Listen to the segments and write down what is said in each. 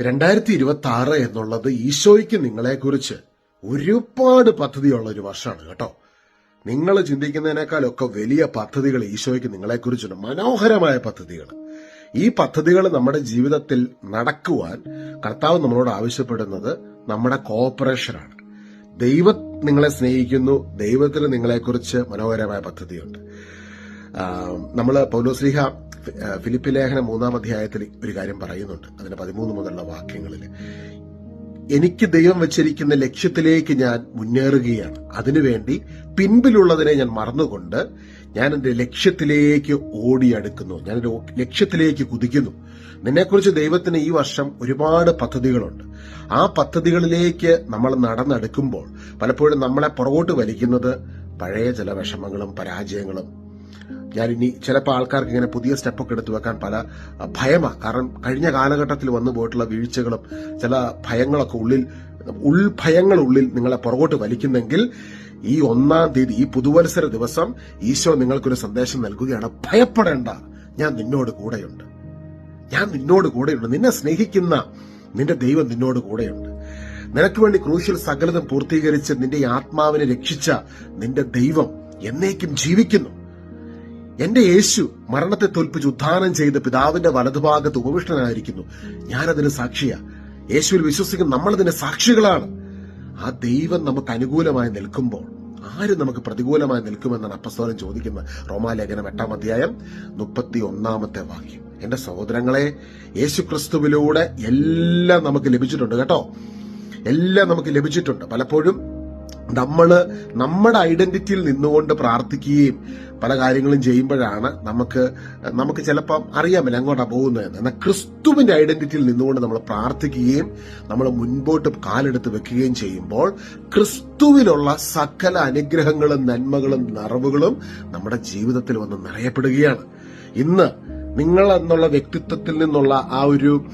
രണ്ടായിരത്തി ഇരുപത്തി ആറ് എന്നുള്ളത് ഈശോയ്ക്ക് നിങ്ങളെക്കുറിച്ച് ഒരുപാട് പദ്ധതിയുള്ള ഒരു വർഷമാണ് കേട്ടോ. നിങ്ങൾ ചിന്തിക്കുന്നതിനേക്കാളൊക്കെ വലിയ പദ്ധതികൾ ഈശോയ്ക്ക് നിങ്ങളെക്കുറിച്ചുണ്ട്. മനോഹരമായ പദ്ധതികൾ. ഈ പദ്ധതികൾ നമ്മുടെ ജീവിതത്തിൽ നടക്കുവാൻ കർത്താവ് നമ്മളോട് ആവശ്യപ്പെടുന്നത് നമ്മുടെ കോപ്പറേഷനാണ് ദൈവം നിങ്ങളെ സ്നേഹിക്കുന്നു ദൈവത്തിന് നിങ്ങളെക്കുറിച്ച് മനോഹരമായ പദ്ധതിയുണ്ട്. നമ്മൾ പൗലോസ്ലിഹ ഫിലിപ്പി ലേഖനം മൂന്നാം അധ്യായത്തിൽ ഒരു കാര്യം പറയുന്നുണ്ട്. അതിന്റെ പതിമൂന്ന് മുതലുള്ള വാക്യങ്ങളിൽ. എനിക്ക് ദൈവം വെച്ചിരിക്കുന്ന ലക്ഷ്യത്തിലേക്ക് ഞാൻ മുന്നേറുകയാണ്. അതിനുവേണ്ടി പിൻപിലുള്ളതിനെ ഞാൻ മറന്നുകൊണ്ട് ഞാൻ എന്റെ ലക്ഷ്യത്തിലേക്ക് ഓടിയടുക്കുന്നു. ഞാൻ എന്റെ ലക്ഷ്യത്തിലേക്ക് കുതിക്കുന്നു. നിന്നെക്കുറിച്ച് ദൈവത്തിന് ഈ വർഷം ഒരുപാട് പദ്ധതികളുണ്ട്. ആ പദ്ധതികളിലേക്ക് നമ്മൾ നടന്നെടുക്കുമ്പോൾ പലപ്പോഴും നമ്മളെ പുറകോട്ട് വലിക്കുന്നത് പഴയ ചില വിഷമങ്ങളും പരാജയങ്ങളും ഞാൻ ഇനി ചിലപ്പോൾ ആൾക്കാർക്ക് ഇങ്ങനെ പുതിയ സ്റ്റെപ്പൊക്കെ എടുത്തു വെക്കാൻ പല ഭയമാണ് കാരണം കഴിഞ്ഞ കാലഘട്ടത്തിൽ വന്നു പോയിട്ടുള്ള വീഴ്ചകളും ചില ഭയങ്ങളൊക്കെ ഉള്ളിൽ ഉൾഭയങ്ങൾ ഉള്ളിൽ നിങ്ങളെ പുറകോട്ട് വലിക്കുന്നെങ്കിൽ ഈ ഒന്നാം തീയതി ഈ പുതുവത്സര ദിവസം ഈശോ നിങ്ങൾക്കൊരു സന്ദേശം നൽകുകയാണ്. ഭയപ്പെടേണ്ട. ഞാൻ നിന്നോട് കൂടെയുണ്ട്. ഞാൻ നിന്നോട് കൂടെയുണ്ട്. നിന്നെ സ്നേഹിക്കുന്ന നിന്റെ ദൈവം നിന്നോട് കൂടെയുണ്ട്. നിനക്ക് വേണ്ടി ക്രൂശിൽ സകലതും പൂർത്തീകരിച്ച് നിന്റെ ആത്മാവിനെ രക്ഷിച്ച നിന്റെ ദൈവം എന്നേക്കും ജീവിക്കുന്നു. എന്റെ യേശു മരണത്തെ തോൽപ്പിച്ച് ഉദ്ധാനം ചെയ്ത് പിതാവിന്റെ വലതുഭാഗത്ത് ഉപവിഷ്ടനായിരിക്കുന്നു. ഞാനതിന് സാക്ഷിയാ. യേശുവിൽ വിശ്വസിക്കുന്ന അതിന്റെ സാക്ഷികളാണ്. ആ ദൈവം നമുക്ക് അനുകൂലമായി നിൽക്കുമ്പോൾ ആര് നമുക്ക് പ്രതികൂലമായി നിൽക്കുമെന്നാണ് അപ്പസ്തോലൻ ചോദിക്കുന്നത്. റോമാലേഖനം എട്ടാം അധ്യായം മുപ്പത്തി ഒന്നാമത്തെ വാക്യം. എന്റെ സഹോദരങ്ങളെ യേശു ക്രിസ്തുവിലൂടെ എല്ലാം നമുക്ക് ലഭിച്ചിട്ടുണ്ട് കേട്ടോ. എല്ലാം നമുക്ക് ലഭിച്ചിട്ടുണ്ട്. പലപ്പോഴും നമ്മൾ നമ്മുടെ ഐഡന്റിറ്റിയിൽ നിന്നുകൊണ്ട് പ്രാർത്ഥിക്കുകയും പല കാര്യങ്ങളും ചെയ്യുമ്പോഴാണ് നമുക്ക് നമുക്ക് ചിലപ്പോൾ അറിയാമല്ലോ എങ്ങോട്ടാ പോകുന്നതെന്ന്. എന്നാൽ ക്രിസ്തുവിന്റെ ഐഡന്റിറ്റിയിൽ നിന്നുകൊണ്ട് നമ്മൾ പ്രാർത്ഥിക്കുകയും നമ്മൾ മുൻപോട്ട് കാലെടുത്ത് വെക്കുകയും ചെയ്യുമ്പോൾ ക്രിസ്തുവിലുള്ള സകല അനുഗ്രഹങ്ങളും നന്മകളും നിറവുകളും നമ്മുടെ ജീവിതത്തിൽ വന്ന് നിറയപ്പെടുകയാണ്. ഇന്ന് നിങ്ങൾ എന്നുള്ള വ്യക്തിത്വത്തിൽ നിന്നുള്ള ആ ഒരു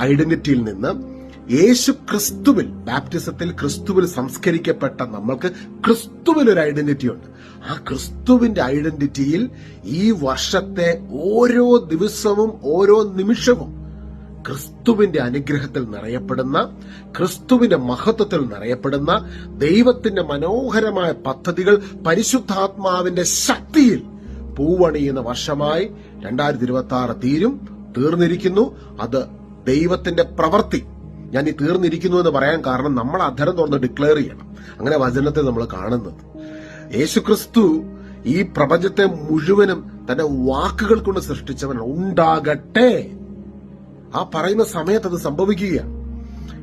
ഐഡന്റിറ്റിയിൽ നിന്ന് യേശു ക്രിസ്തുവിൽ ബാപ്റ്റിസത്തിൽ ക്രിസ്തുവിൽ സംസ്കരിക്കപ്പെട്ട നമ്മൾക്ക് ക്രിസ്തുവിൽ ഒരു ഐഡന്റിറ്റി ഉണ്ട്. ആ ക്രിസ്തുവിന്റെ ഐഡന്റിറ്റിയിൽ ഈ വർഷത്തെ ഓരോ ദിവസവും ഓരോ നിമിഷവും ക്രിസ്തുവിന്റെ അനുഗ്രഹത്തിൽ നിറയപ്പെടുന്ന ക്രിസ്തുവിന്റെ മഹത്വത്തിൽ നിറയപ്പെടുന്ന ദൈവത്തിന്റെ മനോഹരമായ പദ്ധതികൾ പരിശുദ്ധാത്മാവിന്റെ ശക്തിയിൽ പൂവണിയുന്ന വർഷമായി രണ്ടായിരത്തി ഇരുപത്തി ആറ് തീരും തീർന്നിരിക്കുന്നു. അത് ദൈവത്തിന്റെ പ്രവൃത്തി. ഞാൻ ഈ തീർന്നിരിക്കുന്നു എന്ന് പറയാൻ കാരണം നമ്മൾ അധരം തുറന്ന് ഡിക്ലെയർ ചെയ്യണം. അങ്ങനെ വചനത്തെ നമ്മൾ കാണുന്നത്. യേശുക്രിസ്തു ഈ പ്രപഞ്ചത്തെ മുഴുവനും തന്റെ വാക്കുകൾ കൊണ്ട് സൃഷ്ടിച്ചവൻ ഉണ്ടാകട്ടെ. ആ പറയുന്ന സമയത്ത് അത് സംഭവിക്കുകയാണ്.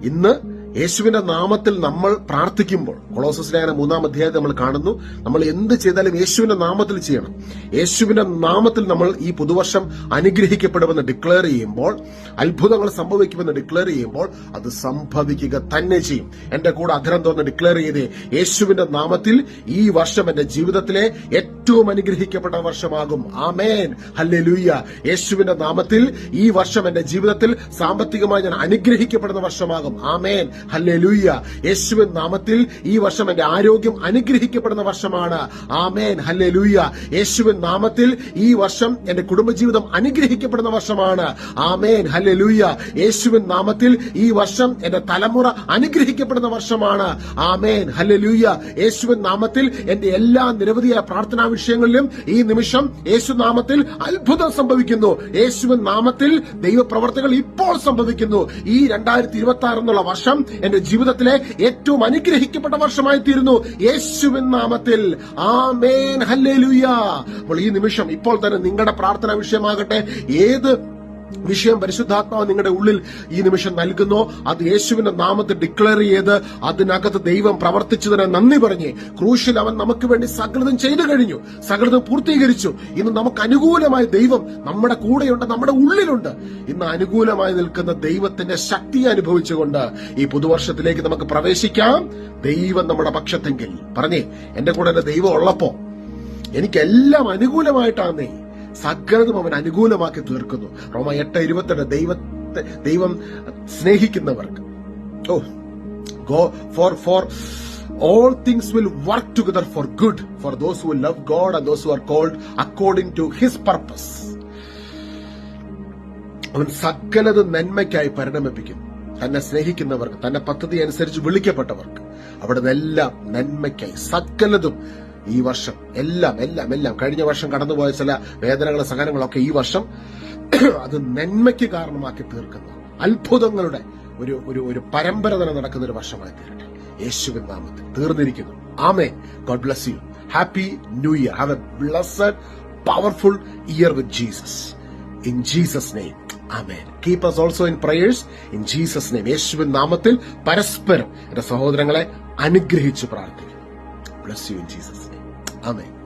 ഇന്ന് യേശുവിന്റെ നാമത്തിൽ നമ്മൾ പ്രാർത്ഥിക്കുമ്പോൾ കൊളോസസ് ലേഖന മൂന്നാം അധ്യായത്തിൽ നമ്മൾ കാണുന്നു നമ്മൾ എന്ത് ചെയ്താലും യേശുവിന്റെ നാമത്തിൽ ചെയ്യണം. യേശുവിന്റെ നാമത്തിൽ നമ്മൾ ഈ പുതുവർഷം അനുഗ്രഹിക്കപ്പെടുമെന്ന് ഡിക്ലെയർ ചെയ്യുമ്പോൾ അത്ഭുതങ്ങൾ സംഭവിക്കുമെന്ന് ഡിക്ലെയർ ചെയ്യുമ്പോൾ അത് സംഭവിക്കുക തന്നെ ചെയ്യും. എന്റെ കൂടെ അധരം തുറന്ന് ഡിക്ലെയർ ചെയ്തേ യേശുവിന്റെ നാമത്തിൽ ഈ വർഷം എന്റെ ജീവിതത്തിലെ ഏറ്റവും അനുഗ്രഹിക്കപ്പെട്ട വർഷമാകും. ആമേൻ. ഹല്ലേ ലൂയ്യ യേശുവിന്റെ നാമത്തിൽ ഈ വർഷം എന്റെ ജീവിതത്തിൽ സാമ്പത്തികമായി ഞാൻ അനുഗ്രഹിക്കപ്പെടുന്ന വർഷമാകും. ആമേൻ. ഹല്ലേ ലൂയ്യ യേശുവിൻ നാമത്തിൽ ഈ വർഷം എന്റെ ആരോഗ്യം അനുഗ്രഹിക്കപ്പെടുന്ന വർഷമാണ്. ആമേൻ. ഹല്ലേലൂയ. യേശുവിൻ നാമത്തിൽ ഈ വർഷം എന്റെ കുടുംബജീവിതം അനുഗ്രഹിക്കപ്പെടുന്ന വർഷമാണ്. ആമേൻ. ഹല്ലേലൂയ. യേശുവിൻ നാമത്തിൽ ഈ വർഷം എന്റെ തലമുറ അനുഗ്രഹിക്കപ്പെടുന്ന വർഷമാണ്. ആമേൻ. ഹല്ലേലൂയ. യേശുവിൻ നാമത്തിൽ എന്റെ എല്ലാ നിരവധിയായ പ്രാർത്ഥനാ വിഷയങ്ങളിലും ഈ നിമിഷം യേശു നാമത്തിൽ അത്ഭുതം സംഭവിക്കുന്നു. യേശുവിൻ നാമത്തിൽ ദൈവപ്രവർത്തകൾ ഇപ്പോൾ സംഭവിക്കുന്നു. ഈ രണ്ടായിരത്തി ഇരുപത്തി ആറ് എന്നുള്ള വർഷം എന്റെ ജീവിതത്തിലെ ഏറ്റവും അനുഗ്രഹിക്കപ്പെട്ട വർഷമായി തീരുന്നു. യേശുവിൻ നാമത്തിൽ. ആമേൻ. ഹല്ലേലൂയ. അപ്പോൾ ഈ നിമിഷം ഇപ്പോൾ തന്നെ നിങ്ങളുടെ പ്രാർത്ഥനാ വിഷയമാകട്ടെ. ഏത് വിഷയം പരിശുദ്ധാത്മാവ് നിങ്ങളുടെ ഉള്ളിൽ ഈ നിമിഷം നൽകുന്നു. അത് യേശുവിന്റെ നാമത്തെ ഡിക്ലെയർ ചെയ്ത് അതിനകത്ത് ദൈവം പ്രവർത്തിച്ചതിന് നന്ദി പറഞ്ഞ് ക്രൂശിൽ അവൻ നമുക്ക് വേണ്ടി സകലതും ചെയ്തു കഴിഞ്ഞു. സകലതും പൂർത്തീകരിച്ചു. ഇന്ന് നമുക്ക് അനുകൂലമായ ദൈവം നമ്മുടെ കൂടെയുണ്ട് നമ്മുടെ ഉള്ളിലുണ്ട്. ഇന്ന് അനുകൂലമായി നിൽക്കുന്ന ദൈവത്തിന്റെ ശക്തി അനുഭവിച്ചുകൊണ്ട് ഈ പുതുവർഷത്തിലേക്ക് നമുക്ക് പ്രവേശിക്കാം. ദൈവം നമ്മുടെ പക്ഷത്തെങ്കിൽ. പറഞ്ഞേ എന്റെ കൂടെ എന്റെ ദൈവം ഉള്ളപ്പോ എനിക്കെല്ലാം അനുകൂലമായിട്ടാന്നേ. സകലതും അവൻ അനുകൂലമാക്കി തീർക്കുന്നു. റോമ എട്ട് ഇരുപത്തെട്ട് ദൈവത്തെ ദൈവം സ്നേഹിക്കുന്നവർക്ക്. ഓ go for for all things will work together for good for those who love God and those who are called according to his purpose അവൻ സകലത് നന്മയ്ക്കായി പരിണമിപ്പിക്കുന്നു തന്നെ സ്നേഹിക്കുന്നവർക്ക് തന്റെ പദ്ധതി അനുസരിച്ച് വിളിക്കപ്പെട്ടവർക്ക്. അവിടെ നിന്നെല്ലാം നന്മയ്ക്കായി സകലതും ഈ വർഷം എല്ലാം എല്ലാം എല്ലാം കഴിഞ്ഞ വർഷം കടന്നുപോയ ചില വേദനകളും സഹനങ്ങളൊക്കെ ഈ വർഷം അത് നന്മയ്ക്ക് കാരണമാക്കി തീർക്കുന്ന. അത്ഭുതങ്ങളുടെ ഒരു ഒരു ഒരു പരമ്പര തന്നെ നടക്കുന്ന ഒരു വർഷമായി തീരട്ടെ. യേശുവിൻ നാമത്തിൽ തീർന്നിരിക്കുന്നു. ആമേ God bless you happy new year have a blessed powerful year with Jesus in Jesus name amen keep us also in prayers in Jesus name യേശുവിൻ നാമത്തിൽ പരസ്പരം എന്റെ സഹോദരങ്ങളെ അനുഗ്രഹിച്ചു പ്രാർത്ഥിക്കുന്നു. Bless you in Jesus name amen